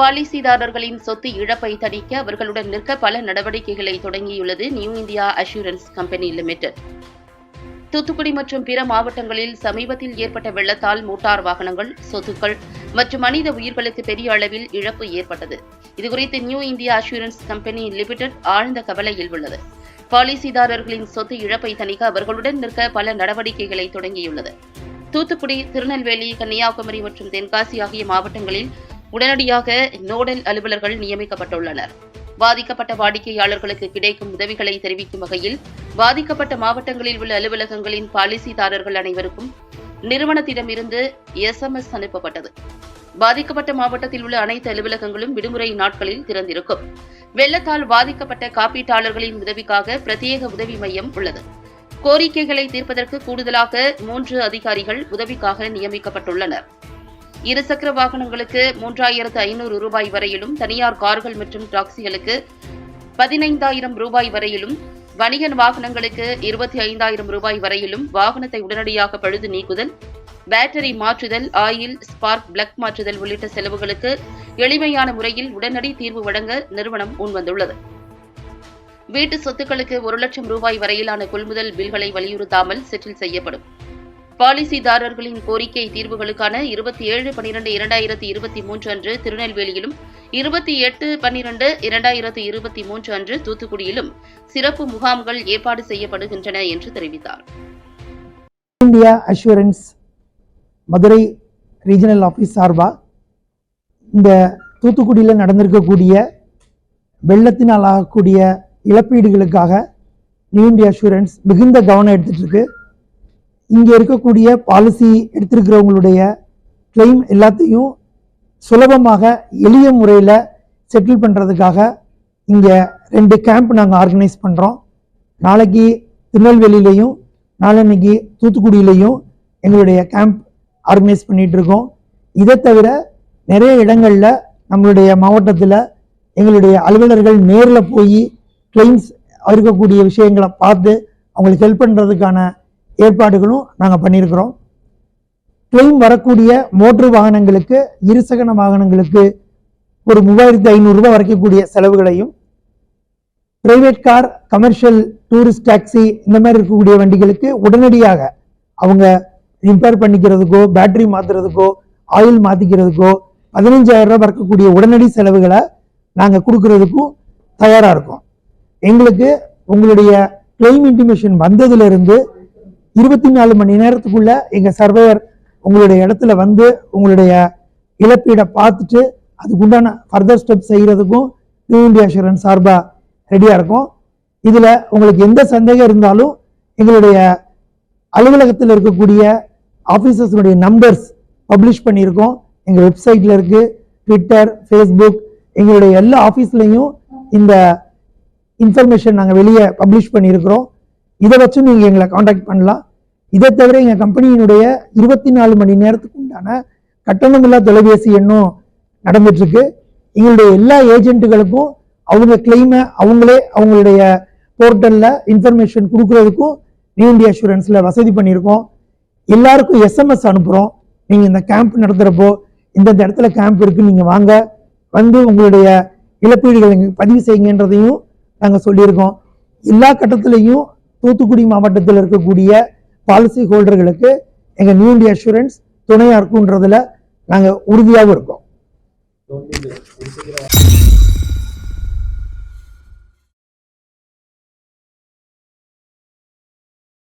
பாலிசிதாரர்களின் சொத்து இழப்பை தணிக்க அவர்களுடன் நிற்க பல நடவடிக்கைகளை தொடங்கியுள்ளது New India Assurance Company Limited. Thoothukudi மற்றும் பிற மாவட்டங்களில் சமீபத்தில் ஏற்பட்ட வெள்ளத்தால் மோட்டார் வாகனங்கள் சொத்துக்கள் மற்றும் மனித உயிர்களுக்கு பெரிய அளவில் இழப்பு ஏற்பட்டது. இதுகுறித்து New India Assurance Company Limited ஆழ்ந்த கவலையில் உள்ளது. பாலிசிதாரர்களின் சொத்து இழப்பை தணிக்க அவர்களுடன் நிற்க பல நடவடிக்கைகளை தொடங்கியுள்ளது. தூத்துக்குடி திருநெல்வேலி கன்னியாகுமரி மற்றும் தென்காசி ஆகிய மாவட்டங்களில் உடனடியாக நோடல் அலுவலர்கள் நியமிக்கப்பட்டுள்ளனர். பாதிக்கப்பட்ட வாடிக்கையாளர்களுக்கு கிடைக்கும் உதவிகளை தெரிவிக்கும் வகையில் பாதிக்கப்பட்ட மாவட்டங்களில் உள்ள அலுவலகங்களின் பாலிசிதாரர்கள் அனைவருக்கும் நிறுவனத்திடமிருந்து எஸ்எம்எஸ் அனுப்பப்பட்டது. பாதிக்கப்பட்ட மாவட்டத்தில் உள்ள அனைத்து அலுவலகங்களும் விடுமுறை நாட்களில் திறந்திருக்கும். வெள்ளத்தால் பாதிக்கப்பட்ட காப்பீட்டாளர்களின் உதவிக்காக பிரத்யேக உதவி மையம் உள்ளது. கோரிக்கைகளை தீர்ப்பதற்கு கூடுதலாக மூன்று அதிகாரிகள் உதவிக்காக நியமிக்கப்பட்டுள்ளனர். இருசக்கர வாகனங்களுக்கு மூன்றாயிரத்து ஐநூறு ரூபாய் வரையிலும் தனியார் கார்கள் மற்றும் டாக்ஸிகளுக்கு பதினைந்தாயிரம் ரூபாய் வரையிலும் வணிக வாகனங்களுக்கு இருபத்தி ஐந்தாயிரம் ரூபாய் வரையிலும் வாகனத்தை உடனடியாக பழுது நீக்குதல் பேட்டரி மாற்றுதல் ஆயில் ஸ்பார்க் பிளக் மாற்றுதல் உள்ளிட்ட செலவுகளுக்கு எளிமையான முறையில் உடனடி தீர்வு வழங்க நிறுவனம் முன்வந்துள்ளது. வீட்டு சொத்துக்களுக்கு ஒரு லட்சம் ரூபாய் வரையிலான கொள்முதல் பில்களை வலியுறுத்தாமல் செட்டில் செய்யப்படும். பாலிசிதாரர்களின் கோரிக்கை தீர்வுகளுக்கான இருபத்தி ஏழு பனிரெண்டு இரண்டாயிரத்தி இருபத்தி மூன்று அன்று திருநெல்வேலியிலும் இருபத்தி எட்டு பன்னிரண்டு இரண்டாயிரத்தி இருபத்தி மூன்று அன்று தூத்துக்குடியிலும் சிறப்பு முகாம்கள் ஏற்பாடு செய்யப்படுகின்றன என்று தெரிவித்தார். India Assurance Madurai regional office சார்பாக இந்த தூத்துக்குடியில் நடந்திருக்கக்கூடிய வெள்ளத்தினால் ஆகக்கூடிய இழப்பீடுகளுக்காக நியூ இந்தியா அஷூரன்ஸ் மிகுந்த கவனம் எடுத்துட்டு இருக்கு. இங்கே இருக்கக்கூடிய பாலிசி எடுத்திருக்கிறவங்களுடைய கிளைம் எல்லாத்தையும் சுலபமாக எளிய முறையில் செட்டில் பண்ணுறதுக்காக இங்கே ரெண்டு கேம்ப் நாங்கள் ஆர்கனைஸ் பண்ணுறோம் நாளைக்கு திருநெல்வேலியிலையும் நாளன்னைக்கு தூத்துக்குடியிலையும் எங்களுடைய கேம்ப் ஆர்கனைஸ் பண்ணிகிட்ருக்கோம் இதை தவிர நிறைய இடங்களில் நம்மளுடைய மாவட்டத்தில் எங்களுடைய அலுவலர்கள் நேரில் போய் கிளைம்ஸ் இருக்கக்கூடிய விஷயங்களை பார்த்து அவங்களுக்கு ஹெல்ப் பண்ணுறதுக்கான ஏற்பாடுகளும் நாங்கள் பண்ணியிருக்கிறோம். ட்ரெயின் வரக்கூடிய மோட்ரு வாகனங்களுக்கு இருசகன வாகனங்களுக்கு ஒரு மூவாயிரத்தி ஐநூறுரூவா வரைக்கக்கூடிய செலவுகளையும் private car commercial tourist taxi இந்த மாதிரி இருக்கக்கூடிய வண்டிகளுக்கு உடனடியாக அவங்க ரிப்பேர் பண்ணிக்கிறதுக்கோ பேட்டரி மாற்றுறதுக்கோ ஆயில் மாற்றிக்கிறதுக்கோ பதினஞ்சாயிரம் ரூபாய் உடனடி செலவுகளை நாங்கள் கொடுக்கறதுக்கும் தயாராக இருக்கோம். எங்களுக்கு உங்களுடைய கிளைம் இன்டிமேஷன் வந்ததுலேருந்து இருபத்தி நாலு மணி நேரத்துக்குள்ள எங்கள் சர்வேயர் உங்களுடைய இடத்துல வந்து உங்களுடைய இழப்பீடை பார்த்துட்டு அதுக்குண்டான ஃபர்தர் ஸ்டெப் செய்கிறதுக்கும் நியூ இந்தியா அஷூரன்ஸ் சார்பாக ரெடியாக இருக்கும். இதில் உங்களுக்கு எந்த சந்தேகம் இருந்தாலும் எங்களுடைய அலுவலகத்தில் இருக்கக்கூடிய ஆஃபீஸர்ஸுடைய நம்பர்ஸ் பப்ளிஷ் பண்ணியிருக்கோம். எங்கள் வெப்சைட்டில் இருக்குது ட்விட்டர் ஃபேஸ்புக் எங்களுடைய எல்லா ஆஃபீஸ்லேயும் இந்த இன்ஃபர்மேஷன் நாங்கள் வெளியே பப்ளிஷ் பண்ணியிருக்கிறோம். இதை வச்சு நீங்கள் எங்களை காண்டாக்ட் பண்ணலாம். இதை தவிர எங்கள் கம்பெனியினுடைய இருபத்தி நாலு மணி நேரத்துக்கு உண்டான கட்டணமில்லா தொலைபேசி எண்ணும் நடந்துட்டுருக்கு. எங்களுடைய எல்லா ஏஜென்ட்டுகளுக்கும் அவங்க கிளைமை அவங்களே அவங்களுடைய போர்ட்டலில் இன்ஃபர்மேஷன் கொடுக்குறதுக்கும் நியூ இந்தியா அஷூரன்ஸில் வசதி பண்ணியிருக்கோம். எல்லாருக்கும் எஸ்எம்எஸ் அனுப்புகிறோம் நீங்கள் இந்த கேம்ப் நடத்துகிறப்போ இந்தந்த இடத்துல கேம்ப் இருக்குது நீங்கள் வாங்க. வந்து உங்களுடைய இழப்பீடுகளை பதிவு செய்யுங்கன்றதையும் நாங்கள் சொல்லியிருக்கோம். எல்லா கட்டத்துலேயும் தூத்துக்குடி மாவட்டத்தில் இருக்கக்கூடிய பாலிசி ஹோல்டர்களுக்கு எங்கள் நியூ இண்டியா அஷூரன்ஸ் துணையாக இருக்குன்றதில் நாங்கள் உறுதியாகவும் இருக்கோம்.